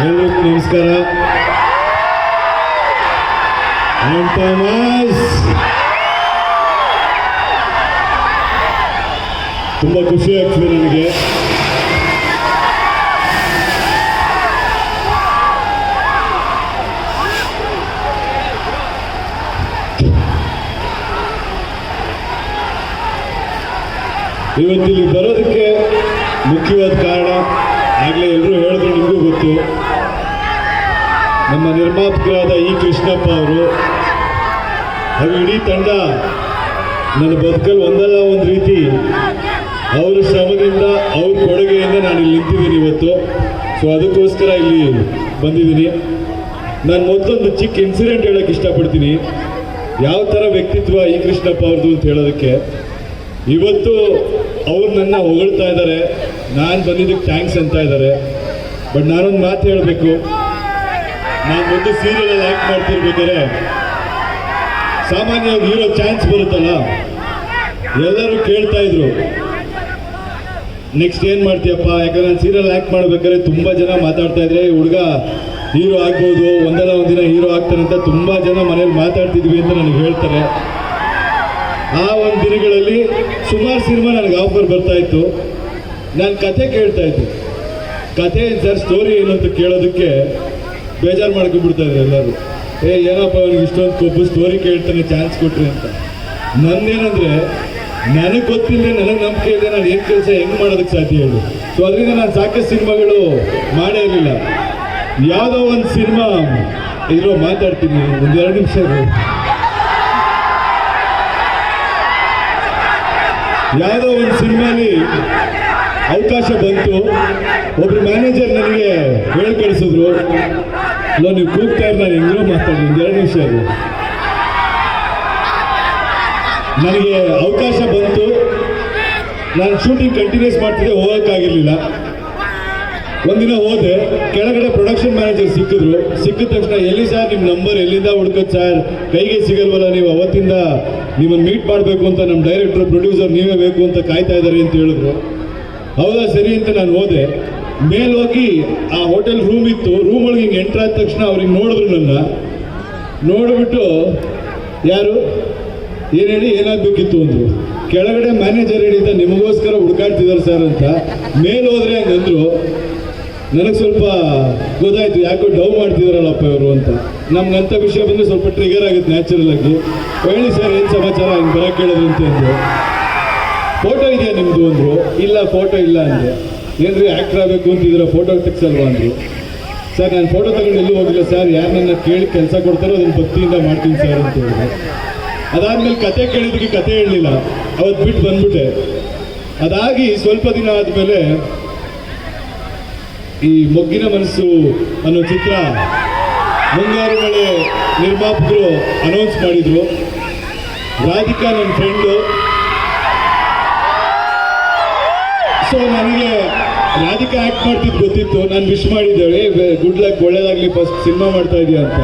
ಎಲ್ರಿಗೂ ನಮಸ್ಕಾರ. ತುಂಬ ಖುಷಿ ಆಗ್ತದೆ ನನಗೆ ಇವತ್ತಿಲ್ಲಿ ಬರೋದಕ್ಕೆ ಮುಖ್ಯವಾದ ಕಾರಣ ಆಗಲೇ ಎಲ್ಲರೂ ಹೇಳಿದ್ರು ನಿಮಗೂ ಗೊತ್ತು. ನಮ್ಮ ನಿರ್ಮಾಪಕರಾದ ಇ ಕೃಷ್ಣಪ್ಪ ಅವರು ಹಾಗೂ ಇಡೀ ತಂಡ, ನನ್ನ ಬದುಕಲ್ಲಿ ಒಂದಲ್ಲ ಒಂದು ರೀತಿ, ಅವರ ಶ್ರಮದಿಂದ, ಅವ್ರ ಕೊಡುಗೆಯಿಂದ ನಾನು ಇಲ್ಲಿ ನಿಂತಿದ್ದೀನಿ ಇವತ್ತು. ಸೊ ಅದಕ್ಕೋಸ್ಕರ ಇಲ್ಲಿ ಬಂದಿದ್ದೀನಿ. ನಾನು ಮೊದಲೊಂದು ಚಿಕ್ಕ ಇನ್ಸಿಡೆಂಟ್ ಹೇಳೋಕ್ಕೆ ಇಷ್ಟಪಡ್ತೀನಿ. ಯಾವ ಥರ ವ್ಯಕ್ತಿತ್ವ ಈ ಕೃಷ್ಣಪ್ಪ ಅವ್ರದ್ದು ಅಂತ ಹೇಳೋದಕ್ಕೆ, ಇವತ್ತು ಅವ್ರು ನನ್ನ ಹೊಗಳ್ತಾ ಇದ್ದಾರೆ. ನಾನು ಬಂದಿದ್ದಕ್ಕೆ ಥ್ಯಾಂಕ್ಸ್ ಅಂತ ಇದ್ದಾರೆ ಬಟ್ ನಾನೊಂದು ಮಾತು ಹೇಳಬೇಕು. ನಾನು ಒಂದು ಸೀರಿಯಲ್ ಆ್ಯಕ್ಟ್ ಮಾಡ್ತಿರ್ಬೇಕಾದ್ರೆ, ಸಾಮಾನ್ಯವಾಗಿ ಹೀರೋ ಚಾನ್ಸ್ ಬರುತ್ತಲ್ಲ? ಎಲ್ಲರೂ ಕೇಳ್ತಾ ಇದ್ರು. ನೆಕ್ಸ್ಟ್ ಏನು ಮಾಡ್ತೀಯಪ್ಪ? ಯಾಕಂದ್ರೆ ನಾನು ಸೀರಿಯಲ್ ಆ್ಯಕ್ಟ್ ಮಾಡ್ಬೇಕಾದ್ರೆ ತುಂಬ ಜನ ಮಾತಾಡ್ತಾ ಇದ್ರೆ ಹುಡುಗ ಹೀರೋ ಆಗ್ಬೋದು. ಒಂದಲ್ಲ ಒಂದಿನ ಹೀರೋ ಆಗ್ತಾನೆ ಅಂತ ತುಂಬ ಜನ ಮನೇಲಿ ಮಾತಾಡ್ತಿದ್ವಿ ಅಂತ ನನಗೆ ಹೇಳ್ತಾರೆ. ಆ ಒಂದು ದಿನಗಳಲ್ಲಿ ಸುಮಾರು ಸಿನಿಮಾ ನನಗೆ ಆಫರ್ ಬರ್ತಾ ಇತ್ತು. ನಾನು ಕತೆ ಕೇಳ್ತಾ ಇದ್ದೆ. ಏನು ಸರ್ ಸ್ಟೋರಿ ಏನು ಅಂತ ಕೇಳೋದಕ್ಕೆ ಬೇಜಾರು ಮಾಡ್ಕೊಂಡ್ಬಿಡ್ತಾ ಇದ್ರು ಎಲ್ಲರೂ. ಏ, ಏನಪ್ಪ ಅವ್ನಿಗೆ ಇಷ್ಟೊಂದು ಕೊಬ್ಬು ಸ್ಟೋರಿ ಕೇಳ್ತಾನೆ ಚಾನ್ಸ್ ಕೊಟ್ರಿ ಅಂತ. ನಂದೇನಂದ್ರೆ ನನಗೆ ಗೊತ್ತಿಲ್ಲ ನನಗೆ ನಂಬಿಕೆ ಇದೆ, ನಾನು ಏನು ಕೆಲಸ ಹೆಂಗೆ ಮಾಡೋದಕ್ಕೆ ಸಾಧ್ಯ ಹೇಳಿ. ಸೊ ಅದರಿಂದ ನಾನು ಸಾಕಷ್ಟು ಸಿನಿಮಾಗಳು ಮಾಡೇ ಇರಲಿಲ್ಲ. ಯಾವುದೋ ಒಂದು ಸಿನಿಮಾ, ಇರೋ ಮಾತಾಡ್ತೀನಿ, ಒಂದು ಎರಡು ನಿಮಿಷ. ಯಾವುದೋ ಒಂದು ಸಿನಿಮಾಲಿ ಅವಕಾಶ ಬಂತು. ಒಬ್ರು ಮ್ಯಾನೇಜರ್ ನನಗೆ ಹೇಳಿ ಕಳಿಸಿದ್ರು. ನೀವು ಕೂಗ್ತಾ ನಾನು ಹೆಂಗೋ ಮಾತಾಡಿ ಎರಡು ನಿಮಿಷ ಅದು ನನಗೆ ಅವಕಾಶ ಬಂತು. ನಾನು ಶೂಟಿಂಗ್ ಕಂಟಿನ್ಯೂಸ್ ಮಾಡ್ತಿದ್ದೆ, ಹೋಗೋಕ್ಕಾಗಿರ್ಲಿಲ್ಲ. ಒಂದಿನ ಹೋದೆ, ಕೆಳಗಡೆ ಪ್ರೊಡಕ್ಷನ್ ಮ್ಯಾನೇಜರ್ ಸಿಕ್ಕಿದ್ರು. ಸಿಕ್ಕಿದ ತಕ್ಷಣ, ಎಲ್ಲಿ ಸರ್ ನಿಮ್ಮ ನಂಬರ್ ಎಲ್ಲಿಂದ ಹುಡ್ಕೋದು ಸರ್ ಕೈಗೆ ಸಿಗಲ್ವಲ್ಲ ನೀವು, ಅವತ್ತಿಂದ ನಿಮ್ಮನ್ನು ಮೀಟ್ ಮಾಡಬೇಕು ಅಂತ ನಮ್ಮ ಡೈರೆಕ್ಟರ್ ಪ್ರೊಡ್ಯೂಸರ್ ನೀವೇ ಬೇಕು ಅಂತ ಕಾಯ್ತಾ ಇದ್ದಾರೆ ಅಂತ ಹೇಳಿದ್ರು. ಹೌದಾ ಸರಿ ಅಂತ ನಾನು ಹೋದೆ. ಮೇಲೆ ಹೋಗಿ ಆ ಹೋಟೆಲ್ ರೂಮ್ ಇತ್ತು. ರೂಮ್ ಒಳಗೆ ಹಿಂಗೆ ಎಂಟ್ರ್ ಆದ ತಕ್ಷಣ ಅವ್ರಿಗೆ ನೋಡಿದ್ರು ನನ್ನ. ನೋಡ್ಬಿಟ್ಟು, ಯಾರು? ಏನು ಹೇಳಿ? ಏನಾಗಬೇಕಿತ್ತು ಅಂದರು. ಕೆಳಗಡೆ ಮ್ಯಾನೇಜರ್ ಹೇಳಿದ್ದ ನಿಮಗೋಸ್ಕರ ಹುಡುಕಾಡ್ತಿದ್ದಾರೆ ಸರ್ ಅಂತ. ಮೇಲೆ ಹೋದ್ರೆ ಹಂಗಂದ್ರು ನನಗೆ ಸ್ವಲ್ಪ ಗೊತ್ತಾಯ್ತು, ಯಾಕೋ ಡೌ ಮಾಡ್ತಿದಾರಲ್ಲಪ್ಪ ಇವರು ಅಂತ. ನಮ್ಗಂಥ ವಿಷಯ ಬಂದರೆ ಸ್ವಲ್ಪ ಟ್ರಿಗರ್ ಆಗುತ್ತೆ ನ್ಯಾಚುರಲ್ ಆಗಿ. ಹೇಳಿ ಸರ್ ಏನು ಸಮಾಚಾರ? ಹಿಂಗೆ ಬರೋಕ್ಕೆ ಅಂತ ಅಂದ್ರು. ಫೋಟೋ ಇದೆಯಾ ನಿಮ್ಮದು ಅಂದ್ರು? ಇಲ್ಲ, ಫೋಟೋ ಇಲ್ಲ ಅಂದ್ರೆ ಏನ್ರಿ ಆ್ಯಕ್ಟರ್ ಆಗಬೇಕು ಅಂತಿದ್ದೀರ? ಫೋಟೋ ತೆಗ್ಸಲ್ವಾ ಅಂದರು? ಸರ್, ನಾನು ಫೋಟೋ ತಗೊಂಡು ಎಲ್ಲೂ ಹೋಗಿಲ್ಲ ಸರ್. ಯಾರು ನನ್ನ ಕೇಳಿ ಕೆಲಸ ಕೊಡ್ತಾರೋ ಅದನ್ನು ಭಕ್ತಿಯಿಂದ ಮಾಡ್ತೀನಿ ಸರ್ ಅಂತ ಹೇಳಿದೆ ಅದಾದ್ಮೇಲೆ ಕತೆ ಕೇಳಿದ್ದಕ್ಕೆ ಕತೆ ಹೇಳಲಿಲ್ಲ. ಅವತ್ತು ಬಿಟ್ಟು ಬಂದ್ಬಿಟ್ಟೆ. ಅದಾಗಿ ಸ್ವಲ್ಪ ದಿನ ಆದಮೇಲೆ ಈ ಮೊಗ್ಗಿನ ಮನಸ್ಸು ಅನ್ನೋ ಚಿತ್ರ ಮುಂಗಾರು ಮಳೆ ನಿರ್ಮಾಪಕರು ಅನೌನ್ಸ್ ಮಾಡಿದ್ರು. ರಾಧಿಕಾ, ನನ್ನ ಫ್ರೆಂಡು ಸೊ ನನಗೆ ರಾಧಿಕಾ ಆ್ಯಕ್ಟ್ ಮಾಡ್ತಿದ್ದು ಗೊತ್ತಿತ್ತು. ನಾನು ವಿಶ್ ಮಾಡಿದ್ದೇವೆ ಗುಡ್ ಲಕ್ ಒಳ್ಳೇದಾಗಲಿ ಫಸ್ಟ್ ಸಿನಿಮಾ ಮಾಡ್ತಾ ಇದೆಯಾ ಅಂತ.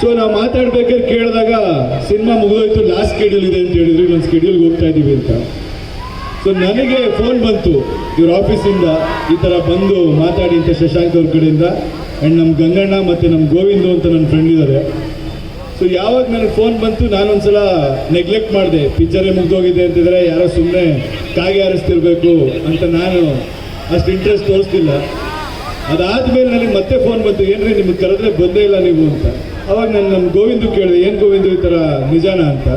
ಸೊ ನಾವು ಮಾತಾಡ್ಬೇಕಾದ್ರೆ ಕೇಳಿದಾಗ ಸಿನಿಮಾ ಮುಗಿದೋಯ್ತು ಲಾಸ್ಟ್ ಸ್ಕೆಡ್ಯೂಲ್ ಇದೆ ಅಂತ ಹೇಳಿದ್ರು. ಇನ್ನೊಂದು ಸ್ಕೆಡ್ಯೂಲ್ಗೆ ಹೋಗ್ತಾ ಇದ್ದೀವಿ ಅಂತ. ಸೊ ನನಗೆ ಫೋನ್ ಬಂತು. ಇವ್ರ ಆಫೀಸಿಂದ ಈ ಥರ ಬಂದು ಮಾತಾಡಿ ಅಂತ ಶಶಾಂಕ್ ಅವ್ರ ಕಡೆಯಿಂದ. ಆ್ಯಂಡ್ ನಮ್ಮ ಗಂಗಣ್ಣ ಮತ್ತು ನಮ್ಮ ಗೋವಿಂದು ಅಂತ ನನ್ನ ಫ್ರೆಂಡ್ ಇದ್ದಾರೆ ಸೊ ಯಾವಾಗ ನನಗೆ ಫೋನ್ ಬಂತು, ನಾನೊಂದ್ಸಲ ನೆಗ್ಲೆಕ್ಟ್ ಮಾಡಿದೆ. ಪಿಕ್ಚರೇ ಮುಗ್ದೋಗಿದೆ ಅಂತಿದ್ರೆ, ಯಾರೋ ಸುಮ್ಮನೆ ಕಾಗೆ ಆರಿಸ್ತಿರ್ಬೇಕು ಅಂತ ನಾನು ಅಷ್ಟು ಇಂಟ್ರೆಸ್ಟ್ ತೋರಿಸ್ತಿಲ್ಲ. ಅದಾದ್ಮೇಲೆ ನನಗೆ ಮತ್ತೆ ಫೋನ್ ಬಂತು, ಏನ್ರಿ ನಿಮಗೆ ಕರೆದ್ರೆ ಬಂದೇ ಇಲ್ಲ ನೀವು ಅಂತ. ಅವಾಗ ನಾನು ನಮ್ಮ ಗೋವಿಂದು ಕೇಳಿದೆ, ಏನು ಗೋವಿಂದು ಈ ಥರ ನಿಜಾನ ಅಂತ?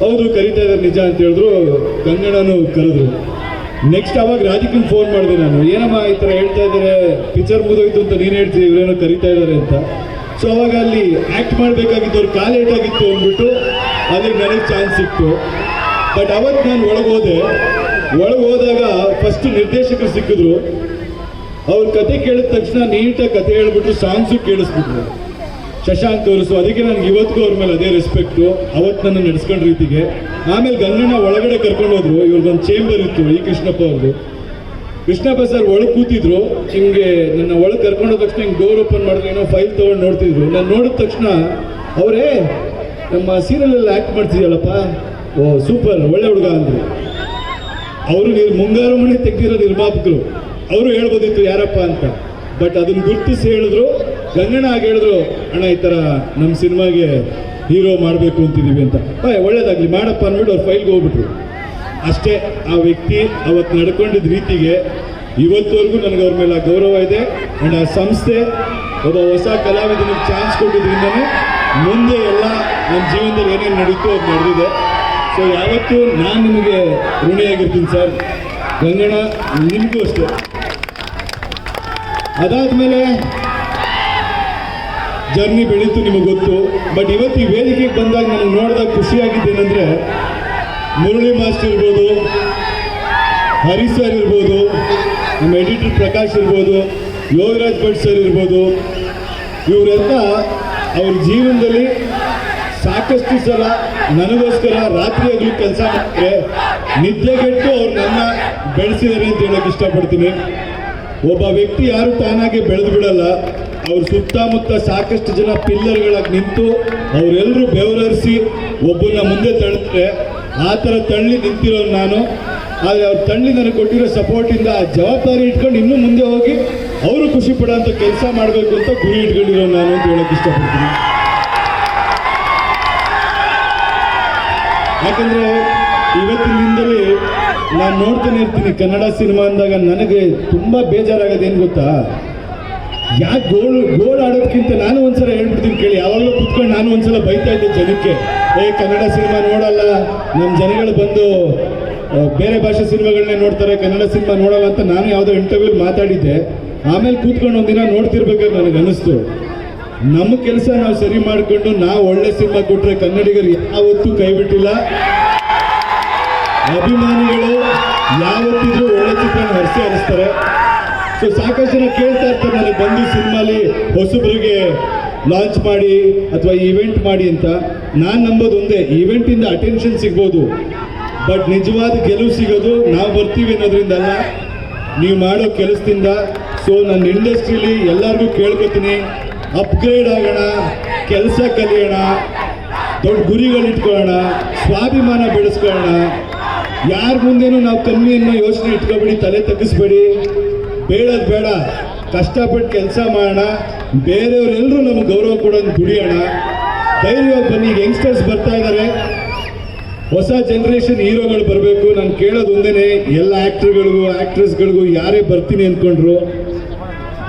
ಹೌದು, ಕರಿತಾ ಇದ್ದಾರೆ ನಿಜ ಅಂತ ಹೇಳಿದ್ರು, ಗಂಗಣ್ಣನು ಕರೆದ್ರು. ನೆಕ್ಸ್ಟ್ ಅವಾಗ ರಾಜಕೀಯ ಫೋನ್ ಮಾಡಿದೆ ನಾನು. ಏನಮ್ಮ ಈ ಥರ ಹೇಳ್ತಾ ಇದ್ದಾರೆ ಪಿಕ್ಚರ್ ಮುಗಿದೋಯ್ತು ಅಂತ ನೀನು ಹೇಳ್ತೀವಿ ಇವರೇನೋ ಕರಿತಾ ಇದ್ದಾರೆ ಅಂತ? ಸೊ ಅವಾಗ ಅಲ್ಲಿ ಆ್ಯಕ್ಟ್ ಮಾಡಬೇಕಾಗಿದ್ದವ್ರು ಕಾಲ್ ಏಟಾಗಿತ್ತು ಅಂದ್ಬಿಟ್ಟು ಅಲ್ಲಿ ನನಗೆ ಚಾನ್ಸ್ ಸಿಕ್ತು ಬಟ್ ಅವತ್ತು ನಾನು ಒಳಗೆ ಹೋದೆ. ಒಳಗೆ ಹೋದಾಗ ಫಸ್ಟ್ ನಿರ್ದೇಶಕರು ಸಿಕ್ಕಿದ್ರು. ಅವ್ರ ಕತೆ ಕೇಳಿದ ತಕ್ಷಣ ನೀಟಾಗಿ ಕತೆ ಹೇಳ್ಬಿಟ್ಟು ಸಾಂಗ್ಸು ಕೇಳಿಸ್ಬಿಟ್ರು. ಶಶಾಂಕ್ ತೋರಿಸು ಅದಕ್ಕೆ ನನಗೆ ಇವತ್ತಿಗೂ ಅವ್ರ ಮೇಲೆ ಅದೇ ರೆಸ್ಪೆಕ್ಟು ಅವತ್ತು ನನ್ನ ನಡೆಸ್ಕೊಂಡ ರೀತಿಗೆ ಆಮೇಲೆ ಗಂಗಣ್ಣ ಒಳಗಡೆ ಕರ್ಕೊಂಡು ಹೋದ್ರು. ಇವ್ರಿಗೊಂದು ಚೇಂಬರ್ ಇತ್ತು ಈ ಕೃಷ್ಣಪ್ಪ ಅವ್ರದ್ದು ಕೃಷ್ಣಪ್ಪ ಸರ್ ಒಳಗೆ ಕೂತಿದ್ರು, ಹಿಂಗೆ ನನ್ನ ಒಳಗೆ ಕರ್ಕೊಂಡ ತಕ್ಷಣ ಹಿಂಗೆ ಡೋರ್ ಓಪನ್ ಮಾಡಿದ್ರೆ, ಏನೋ ಫೈಲ್ ತೊಗೊಂಡು ನೋಡ್ತಿದ್ರು. ನಾನು ನೋಡಿದ ತಕ್ಷಣ, ಅವರೇ, ನಮ್ಮ ಸೀರಿಯಲಲ್ಲಿ ಆ್ಯಕ್ಟ್ ಮಾಡ್ತಿದ್ಯಲ್ಲಪ್ಪ ಓ ಸೂಪರ್ ಒಳ್ಳೆ ಹುಡುಗ ಅಂದರು. ಅವರು ನೀರು, ಮುಂಗಾರು ಮನೆ ತೆಗ್ದಿರೋ ನಿರ್ಮಾಪಕರು. ಅವರು ಹೇಳ್ಬೋದಿತ್ತು ಯಾರಪ್ಪ ಅಂತ. ಬಟ್ ಅದನ್ನು ಗುರುತಿಸಿ ಹೇಳಿದ್ರು, ಗಂಗಣ್ಣ ಆಗಿ ಹೇಳಿದ್ರು, ಅಣ್ಣ, ಈ ಥರ ನಮ್ಮ ಸಿನಿಮಾಗೆ ಹೀರೋ ಮಾಡಬೇಕು ಅಂತಿದ್ದೀವಿ ಅಂತ. ಹಾಯ್ ಒಳ್ಳೇದಾಗಲಿ, ಮಾಡಪ್ಪ ಅಂದ್ಬಿಟ್ಟು ಅವ್ರು ಫೈಲ್ಗೆ ಹೋಗ್ಬಿಟ್ರು. ಅಷ್ಟೇ ಆ ವ್ಯಕ್ತಿ ಅವತ್ತು ನಡ್ಕೊಂಡಿದ್ದ ರೀತಿಗೆ ಇವತ್ತವರೆಗೂ ನನಗೆ ಅವ್ರ ಮೇಲೆ ಗೌರವ ಇದೆ. ಆ್ಯಂಡ್ ಆ ಸಂಸ್ಥೆ, ಒಬ್ಬ ಹೊಸ ಕಲಾವಿದನಿಗೆ ಚಾನ್ಸ್ ಕೊಟ್ಟಿದ್ರಿಂದನೇ ಮುಂದೆ ಎಲ್ಲ ನನ್ನ ಜೀವನದಲ್ಲಿ ಏನೇನು ನಡೀತು ಅದು ನಡೆದಿದೆ. ಸೊ ಯಾವತ್ತೂ ನಾನು ನಿಮಗೆ ಋಣಿಯಾಗಿರ್ತೀನಿ ಸರ್. ಗಂಗಣ ನಿಮಗೂ ಅಷ್ಟೇ. ಅದಾದ್ಮೇಲೆ ಜರ್ನಿ ಬೆಳೀತು ನಿಮಗೆ ಗೊತ್ತು. ಬಟ್ ಇವತ್ತು ಈ ವೇದಿಕೆಗೆ ಬಂದಾಗ ನನಗೆ ನೋಡಿದಾಗ ಖುಷಿಯಾಗಿದ್ದೇನೆಂದ್ರೆ ಮುರಳಿ ಮಾಸ್ಟರ್ ಇರ್ಬೋದು ಹರಿ ಸರ್ ಇರ್ಬೋದು, ನಮ್ಮ ಎಡಿಟರ್ ಪ್ರಕಾಶ್ ಇರ್ಬೋದು, ಯೋಗರಾಜ್ ಭಟ್ ಸರ್ ಇರ್ಬೋದು, ಇವರೆಲ್ಲ ಅವ್ರ ಜೀವನದಲ್ಲಿ ಸಾಕಷ್ಟು ಸಲ ನನಗೋಸ್ಕರ ರಾತ್ರಿ ಆಗಲಿ ಕೆಲಸ ಮಾಡಿದ್ರೆ ನಿದ್ದೆಗೆಟ್ಟು ಅವ್ರು ನನ್ನ ಬೆಳೆಸಿದ್ದಾರೆ ಅಂತ ಹೇಳೋಕೆ ಇಷ್ಟಪಡ್ತೀನಿ. ಒಬ್ಬ ವ್ಯಕ್ತಿ ಯಾರು ತಾನಾಗೆ ಬೆಳೆದು ಬಿಡಲ್ಲ, ಅವ್ರ ಸುತ್ತಮುತ್ತ ಸಾಕಷ್ಟು ಜನ ಪಿಲ್ಲರ್ಗಳಾಗಿ ನಿಂತು ಅವರೆಲ್ಲರೂ ಬೆವರರಿಸಿ ಒಬ್ಬರನ್ನ ಮುಂದೆ ತಳ್ತಾರೆ. ಆ ಥರ ತಳ್ಳಿ ನಿಂತಿರೋ ನಾನು. ಆದರೆ ಅವ್ರು ತಳ್ಳಿ ನನಗೆ ಕೊಟ್ಟಿರೋ ಸಪೋರ್ಟಿಂದ ಆ ಜವಾಬ್ದಾರಿ ಇಟ್ಕೊಂಡು ಇನ್ನೂ ಮುಂದೆ ಹೋಗಿ ಅವರು ಖುಷಿ ಪಡೋಂಥ ಕೆಲಸ ಮಾಡಬೇಕು ಅಂತ ಗುರಿ ಇಟ್ಕೊಂಡಿರೋ ನಾನು ಅಂತ ಹೇಳೋಕ್ಕೆ ಇಷ್ಟಪಡ್ತೀನಿ. ಯಾಕಂದರೆ ಇವತ್ತಿನಿಂದಲೇ ನಾನು ನೋಡ್ತಾನೆ ಇರ್ತೀನಿ ಕನ್ನಡ ಸಿನಿಮಾ ಅಂದಾಗ ನನಗೆ ತುಂಬ ಬೇಜಾರಾಗೋದೇನು ಗೊತ್ತಾ? ಯಾಕೆ ಗೋಳು ಗೋಲ್ ಆಡೋದಕ್ಕಿಂತ ನಾನು ಒಂದ್ಸಲ ಹೇಳ್ಬಿಡ್ತೀನಿ ಕೇಳಿ. ಯಾವಾಗಲೂ ಕುತ್ಕೊಂಡು ನಾನು ಒಂದ್ಸಲ ಬೈತಾ ಇದ್ದೆ ಜನಕ್ಕೆ. ಏ, ಕನ್ನಡ ಸಿನಿಮಾ ನೋಡಲ್ಲ. ನಮ್ಮ ಜನಗಳು ಬಂದು ಬೇರೆ ಭಾಷೆ ಸಿನಿಮಾಗಳನ್ನೇ ನೋಡ್ತಾರೆ, ಕನ್ನಡ ಸಿನಿಮಾ ನೋಡಲ್ಲ ಅಂತ ನಾನು ಯಾವುದೋ ಇಂಟರ್ವ್ಯೂ ಮಾತಾಡಿದ್ದೆ. ಆಮೇಲೆ ಕೂತ್ಕೊಂಡು ಒಂದಿನ ನೋಡ್ತಿರ್ಬೇಕಾದ್ರೆ ನನಗೆ ಅನಿಸ್ತು ನಮ್ಮ ಕೆಲಸ ನಾವು ಸರಿ ಮಾಡಿಕೊಂಡು, ನಾವು ಒಳ್ಳೆ ಸಿನಿಮಾ ಕೊಟ್ಟರೆ ಕನ್ನಡಿಗರು ಯಾವತ್ತೂ ಕೈ ಬಿಟ್ಟಿಲ್ಲ. ಅಭಿಮಾನಿಗಳು ಯಾವತ್ತಿದ್ರೂ ಒಳ್ಳೆ ಚಿತ್ರನ ಹರಿಸಿ ಹರಿಸ್ತಾರೆ ಸೊ ಸಾಕಷ್ಟು ಜನ ಕೇಳ್ತಾ ಇರ್ತಾರೆ ನನಗೆ ಬಂದು ಸಿನಿಮಾಲಿ ಹೊಸಬರಿಗೆ ಲಾಂಚ್ ಮಾಡಿ ಅಥವಾ ಈವೆಂಟ್ ಮಾಡಿ ಅಂತ. ನಾನು ನಂಬೋದು ಒಂದೇ ಈವೆಂಟಿಂದ ಅಟೆನ್ಷನ್ ಸಿಗ್ಬೋದು. ಬಟ್ ನಿಜವಾದ ಗೆಲುವು ಸಿಗೋದು ನಾವು ಬರ್ತೀವಿ ಅನ್ನೋದ್ರಿಂದ ಅಲ್ಲ. ನೀವು ಮಾಡೋ ಕೆಲಸದಿಂದ. ಸೊ ನನ್ನ ಇಂಡಸ್ಟ್ರಿಲಿ ಎಲ್ಲರಿಗೂ ಕೇಳ್ಕೊತೀನಿ. ಅಪ್ಗ್ರೇಡ್ ಆಗೋಣ, ಕೆಲಸ ಕಲಿಯೋಣ, ದೊಡ್ಡ ಗುರಿಗಳು ಇಟ್ಕೊಳ್ಳೋಣ, ಸ್ವಾಭಿಮಾನ ಬೆಳೆಸ್ಕೊಳ್ಳೋಣ. ಯಾರ ಮುಂದೆನೂ ನಾವು ಕಮ್ಮಿ ಅನ್ನೋ ಯೋಚನೆ ಇಟ್ಕೊಬೇಡಿ, ತಲೆ ತಗ್ಗಿಸ್ಬೇಡಿ. ಬೇಡದ್ ಬೇಡ. ಕಷ್ಟಪಟ್ಟು ಕೆಲಸ ಮಾಡೋಣ. ಬೇರೆಯವರೆಲ್ಲರೂ ನಮ್ಗೆ ಗೌರವ ಕೊಡೋದು ದುಡಿಯೋಣ. ಧೈರ್ಯ ಬನ್ನಿ ಯಂಗ್ಸ್ಟರ್ಸ್ ಬರ್ತಾ ಇದ್ದಾರೆ ಹೊಸ ಜನರೇಷನ್ ಹೀರೋಗಳು ಬರಬೇಕು. ನಾನು ಕೇಳೋದು ಒಂದೇ ಎಲ್ಲ ಆ್ಯಕ್ಟ್ರ್ಗಳಿಗೂ ಆ್ಯಕ್ಟ್ರೆಸ್ಗಳಿಗೂ ಯಾರೇ ಬರ್ತೀನಿ ಅಂದ್ಕೊಂಡ್ರು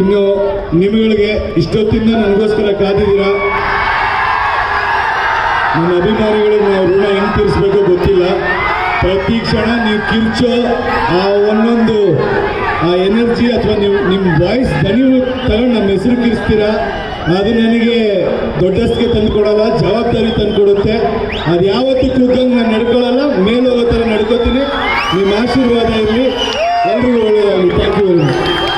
ಇನ್ನು ನಿಮಗೆ ಇಷ್ಟೊತ್ತಿಂದ ನನಗೋಸ್ಕರ ಕಾದಿದ್ದೀರಾ? ನನ್ನ ಅಭಿಮಾನಿಗಳಿಗೆ ನಾವು ಋಣ ಹೆಂಗ್ ತೀರಿಸ್ಬೇಕು ಗೊತ್ತಿಲ್ಲ. ಪ್ರತಿ ಕ್ಷಣ ನೀವು ಕಿರ್ಚೋ ಆ ಒಂದೊಂದು, ಆ ಎನರ್ಜಿ ಅಥವಾ ನೀವು, ನಿಮ್ಮ ವಾಯ್ಸ್ ದನಿ ತಗೊಂಡು ನಮ್ಮ ಹೆಸರು ಕಿರಿಸ್ತೀರಾ? ಅದು ನನಗೆ ದೊಡ್ಡಸ್ಗೆ ತಂದು ಕೊಡಲ್ಲ ಜವಾಬ್ದಾರಿ ತಂದು ಕೊಡುತ್ತೆ ಅದು ಯಾವತ್ತೂ ಕುಗ್ಗಂಗೆ ನಾನು ನಡ್ಕೊಳ್ಳಲ್ಲ ಮೇಲೆ ಥರ ನಡ್ಕೋತೀನಿ. ನಿಮ್ಮ ಆಶೀರ್ವಾದ ಇರಲಿ. ಎಲ್ರಿಗೂ ಒಳ್ಳೆಯದಾಗಲಿ. Thank you very much